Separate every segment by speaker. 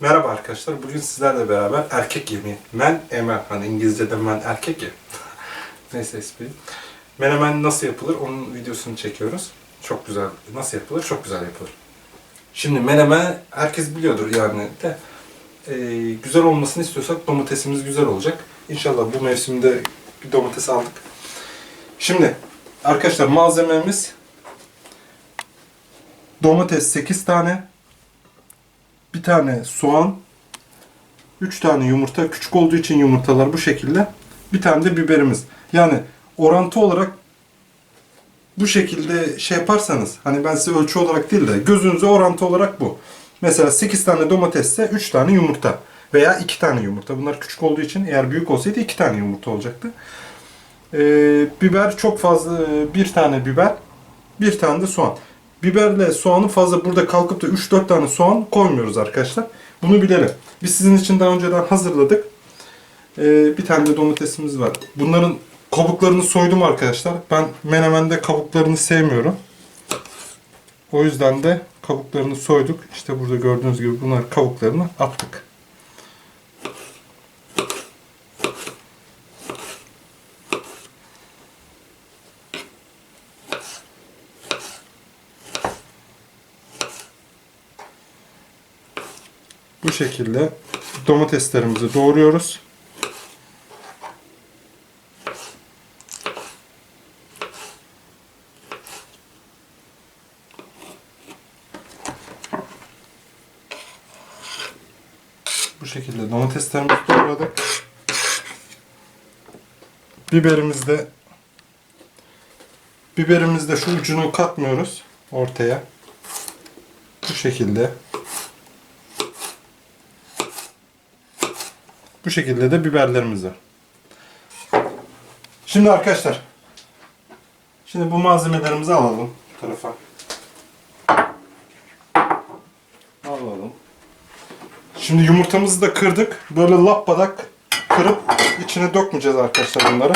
Speaker 1: Merhaba arkadaşlar. Bugün sizlerle beraber erkek yemeği. Men emen. Hani İngilizce'de men erkek ya. Neyse espri. Menemen nasıl yapılır onun videosunu çekiyoruz. Çok güzel. Nasıl yapılır? Çok güzel yapılır. Şimdi menemen herkes biliyordur yani de e, güzel olmasını istiyorsak domatesimiz güzel olacak. İnşallah bu mevsimde bir domates aldık. Şimdi arkadaşlar malzememiz domates 8 tane, bir tane soğan, 3 tane yumurta. Küçük olduğu için yumurtalar bu şekilde. Bir tane de biberimiz. Yani orantı olarak bu şekilde şey yaparsanız hani ben size ölçü olarak değil de gözünüze orantı olarak bu. Mesela 8 tane domatesse 3 tane yumurta veya 2 tane yumurta. Bunlar küçük olduğu için eğer büyük olsaydı 2 tane yumurta olacaktı. Ee, biber çok fazla bir tane biber, bir tane de soğan. Biberle soğanı fazla burada kalkıp da 3-4 tane soğan koymuyoruz arkadaşlar. Bunu bilelim. Biz sizin için daha önceden hazırladık. Ee, bir tane de domatesimiz var. Bunların kabuklarını soydum arkadaşlar. Ben menemende kabuklarını sevmiyorum. O yüzden de kabuklarını soyduk. İşte burada gördüğünüz gibi bunlar kabuklarını attık. Şekilde domateslerimizi doğruyoruz. Bu şekilde domateslerimizi doğradık. Biberimizde biberimizde şu ucunu katmıyoruz ortaya. Bu şekilde. Bu şekilde de biberlerimiz var. Şimdi arkadaşlar Şimdi bu malzemelerimizi alalım bu tarafa. Alalım. Şimdi yumurtamızı da kırdık. Böyle lappadak kırıp içine dökmeyeceğiz arkadaşlar bunları.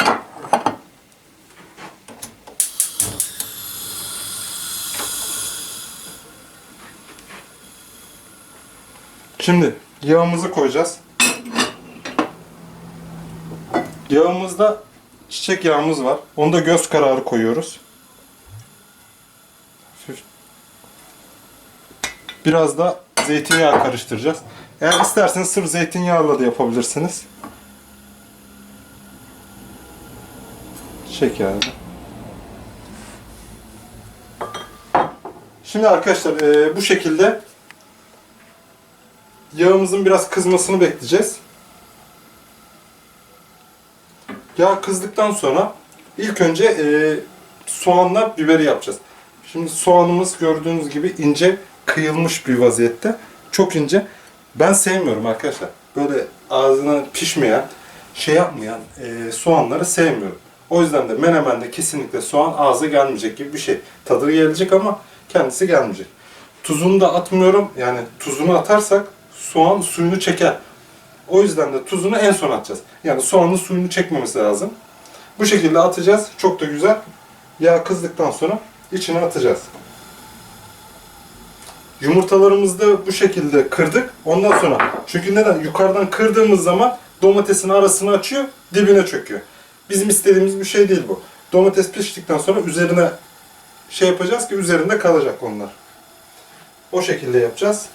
Speaker 1: Şimdi yağımızı koyacağız. Yağımızda çiçek yağımız var. Onu da göz kararı koyuyoruz. Biraz da zeytinyağı karıştıracağız. Eğer isterseniz sırf zeytinyağıyla da yapabilirsiniz. Şeker. Şimdi arkadaşlar eee, bu şekilde yağımızın biraz kızmasını bekleyeceğiz. Yağ kızdıktan sonra ilk önce e, soğanla biberi yapacağız. Şimdi soğanımız gördüğünüz gibi ince kıyılmış bir vaziyette. Çok ince. Ben sevmiyorum arkadaşlar. Böyle ağzına pişmeyen, şey yapmayan e, soğanları sevmiyorum. O yüzden de menemende kesinlikle soğan ağza gelmeyecek gibi bir şey. Tadı gelecek ama kendisi gelmeyecek. Tuzunu da atmıyorum. Yani tuzunu atarsak soğan suyunu çeker. O yüzden de tuzunu en son atacağız. Yani soğanın suyunu çekmemesi lazım. Bu şekilde atacağız. Çok da güzel. Yağ kızdıktan sonra içine atacağız. Yumurtalarımızı da bu şekilde kırdık. Ondan sonra çünkü neden? Yukarıdan kırdığımız zaman domatesin arasını açıyor, dibine çöküyor. Bizim istediğimiz bir şey değil bu. Domates piştikten sonra üzerine şey yapacağız ki üzerinde kalacak onlar. O şekilde yapacağız.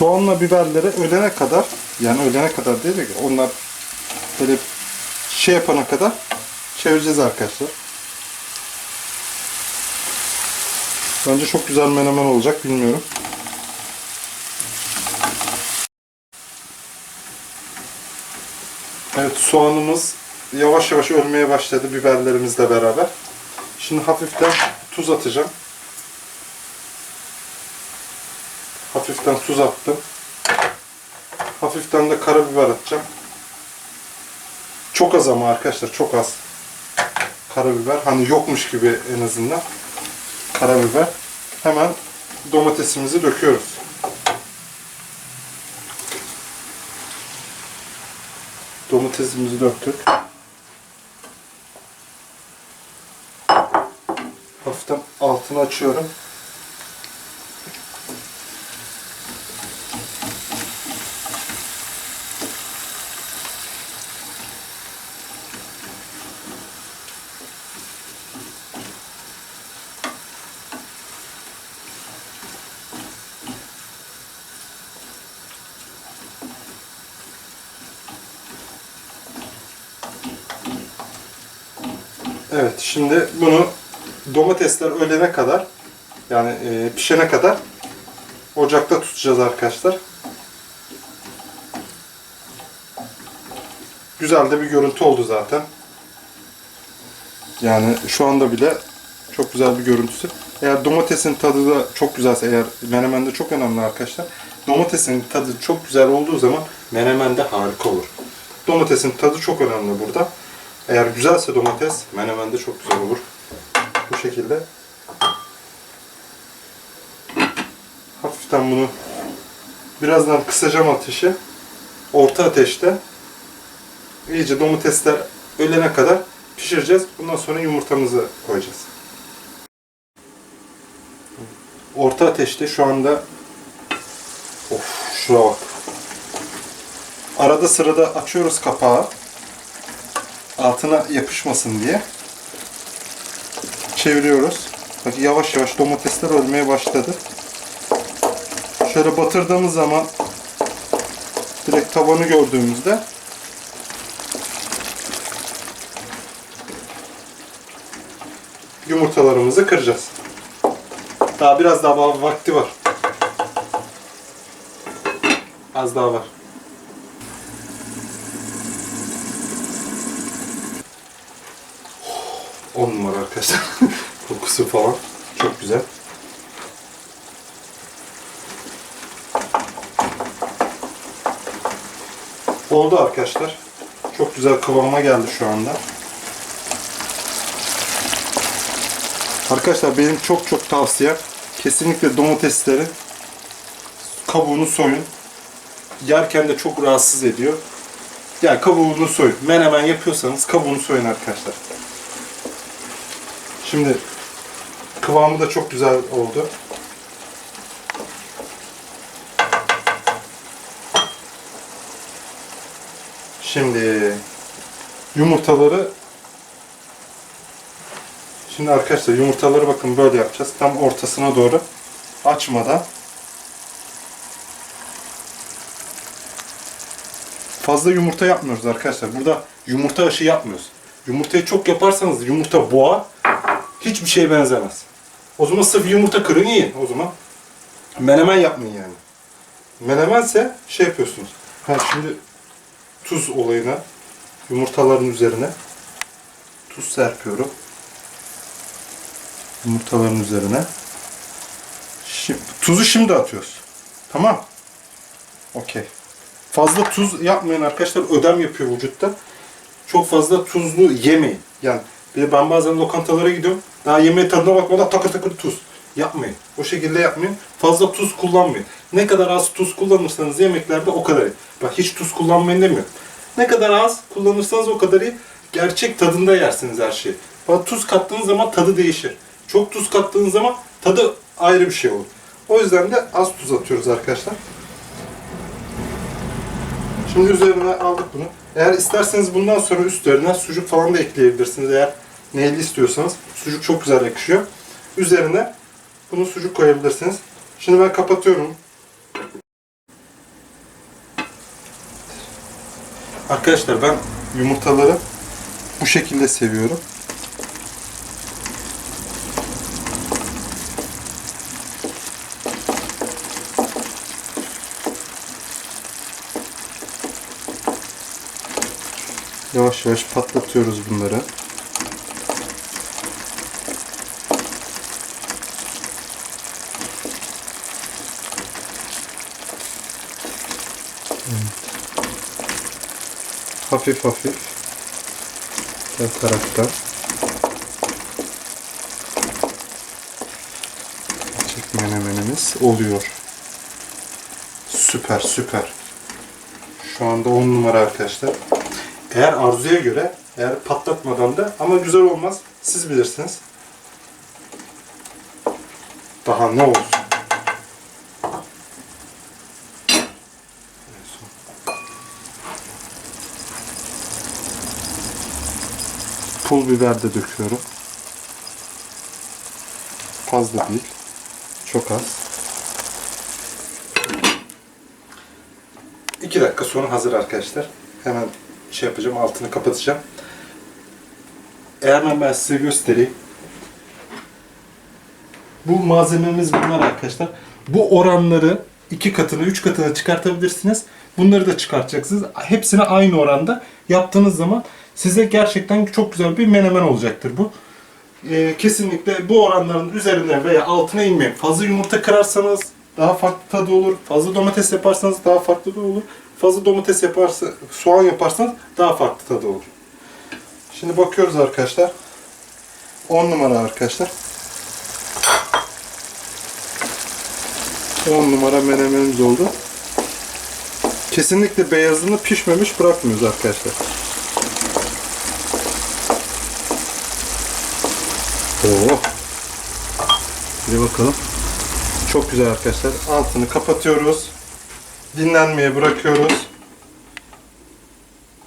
Speaker 1: Soğanla biberleri ölene kadar yani ölene kadar değil de onlar böyle şey yapana kadar çevireceğiz arkadaşlar. Bence çok güzel menemen olacak bilmiyorum. Evet soğanımız yavaş yavaş ölmeye başladı biberlerimizle beraber. Şimdi hafiften tuz atacağım. Hafiften tuz attım. Hafiften de karabiber atacağım. Çok az ama arkadaşlar çok az. Karabiber hani yokmuş gibi en azından. Karabiber. Hemen domatesimizi döküyoruz. Domatesimizi döktük. Hafiften altını açıyorum. Evet, şimdi bunu domatesler ölene kadar yani e, pişene kadar ocakta tutacağız arkadaşlar. Güzel de bir görüntü oldu zaten. Yani şu anda bile çok güzel bir görüntüsü. Eğer domatesin tadı da çok güzelse, eğer menemende çok önemli arkadaşlar. Domatesin tadı çok güzel olduğu zaman menemende harika olur. Domatesin tadı çok önemli burada. Eğer güzelse domates, menemende çok güzel olur. Bu şekilde. Hafiften bunu birazdan kısacağım ateşi. Orta ateşte iyice domatesler ölene kadar pişireceğiz. Bundan sonra yumurtamızı koyacağız. Orta ateşte şu anda Of şuna bak. Arada sırada açıyoruz kapağı. Altına yapışmasın diye. Çeviriyoruz. Bak yavaş yavaş domatesler ölmeye başladı. Şöyle batırdığımız zaman direkt tabanı gördüğümüzde yumurtalarımızı kıracağız. Daha biraz daha va- vakti var. Az daha var. On numara arkadaşlar. Kokusu falan. Çok güzel. Oldu arkadaşlar. Çok güzel kıvama geldi şu anda. Arkadaşlar benim çok çok tavsiyem kesinlikle domatesleri kabuğunu soyun. Yerken de çok rahatsız ediyor. Yani kabuğunu soyun. Menemen yapıyorsanız kabuğunu soyun arkadaşlar. Şimdi kıvamı da çok güzel oldu. Şimdi yumurtaları Şimdi arkadaşlar yumurtaları bakın böyle yapacağız. Tam ortasına doğru açmadan fazla yumurta yapmıyoruz arkadaşlar. Burada yumurta aşı yapmıyoruz. Yumurtayı çok yaparsanız yumurta boğar. Hiçbir şeye benzemez. O zaman sırf yumurta kırın yiyin o zaman. Menemen yapmayın yani. Menemense şey yapıyorsunuz. Ha şimdi tuz olayına yumurtaların üzerine tuz serpiyorum. Yumurtaların üzerine. Şimdi, tuzu şimdi atıyoruz. Tamam. Okey. Fazla tuz yapmayın arkadaşlar. Ödem yapıyor vücutta. Çok fazla tuzlu yemeyin. Yani bir de ben bazen lokantalara gidiyorum. Daha yemeğe tadına bakmadan takır takır tuz. Yapmayın. O şekilde yapmayın. Fazla tuz kullanmayın. Ne kadar az tuz kullanırsanız yemeklerde o kadar iyi. Bak hiç tuz kullanmayın demiyorum. Ne kadar az kullanırsanız o kadar iyi. Gerçek tadında yersiniz her şeyi. Bak tuz kattığınız zaman tadı değişir. Çok tuz kattığınız zaman tadı ayrı bir şey olur. O yüzden de az tuz atıyoruz arkadaşlar. Şimdi üzerine aldık bunu. Eğer isterseniz bundan sonra üstlerine sucuk falan da ekleyebilirsiniz. Eğer neyli istiyorsanız. Sucuk çok güzel yakışıyor. Üzerine bunu sucuk koyabilirsiniz. Şimdi ben kapatıyorum. Arkadaşlar ben yumurtaları bu şekilde seviyorum. Yavaş yavaş patlatıyoruz bunları. Hafif hafif her taraftan Çek menemenimiz oluyor. Süper süper. Şu anda 10 numara arkadaşlar. Eğer arzuya göre, eğer patlatmadan da ama güzel olmaz. Siz bilirsiniz. Daha ne olsun? Pul biber de döküyorum. Fazla değil. Çok az. 2 dakika sonra hazır arkadaşlar. Hemen şey yapacağım, altını kapatacağım. Eğer ben, size göstereyim. Bu malzememiz bunlar arkadaşlar. Bu oranları iki katını, üç katını çıkartabilirsiniz. Bunları da çıkartacaksınız. Hepsini aynı oranda yaptığınız zaman size gerçekten çok güzel bir menemen olacaktır bu. Ee, kesinlikle bu oranların üzerine veya altına inmeyin. Fazla yumurta kırarsanız daha farklı tadı olur. Fazla domates yaparsanız daha farklı da olur. Fazla domates yaparsa, soğan yaparsanız daha farklı tadı olur. Şimdi bakıyoruz arkadaşlar. 10 numara arkadaşlar. 10 numara menemenimiz oldu. Kesinlikle beyazını pişmemiş bırakmıyoruz arkadaşlar. Oo. Bir bakalım. Çok güzel arkadaşlar. Altını kapatıyoruz. Dinlenmeye bırakıyoruz.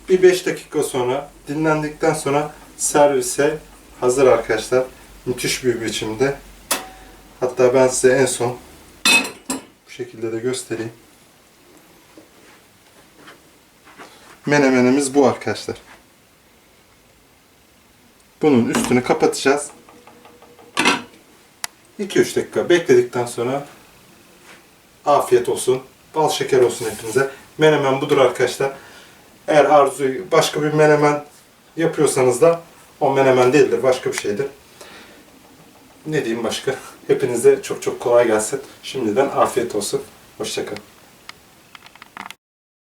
Speaker 1: Bir 5 dakika sonra dinlendikten sonra servise hazır arkadaşlar. Müthiş bir biçimde. Hatta ben size en son bu şekilde de göstereyim. Menemenimiz bu arkadaşlar. Bunun üstünü kapatacağız. 2-3 dakika bekledikten sonra afiyet olsun. Bal şeker olsun hepinize. Menemen budur arkadaşlar. Eğer arzu başka bir menemen yapıyorsanız da o menemen değildir. Başka bir şeydir. Ne diyeyim başka? Hepinize çok çok kolay gelsin. Şimdiden afiyet olsun. Hoşçakalın.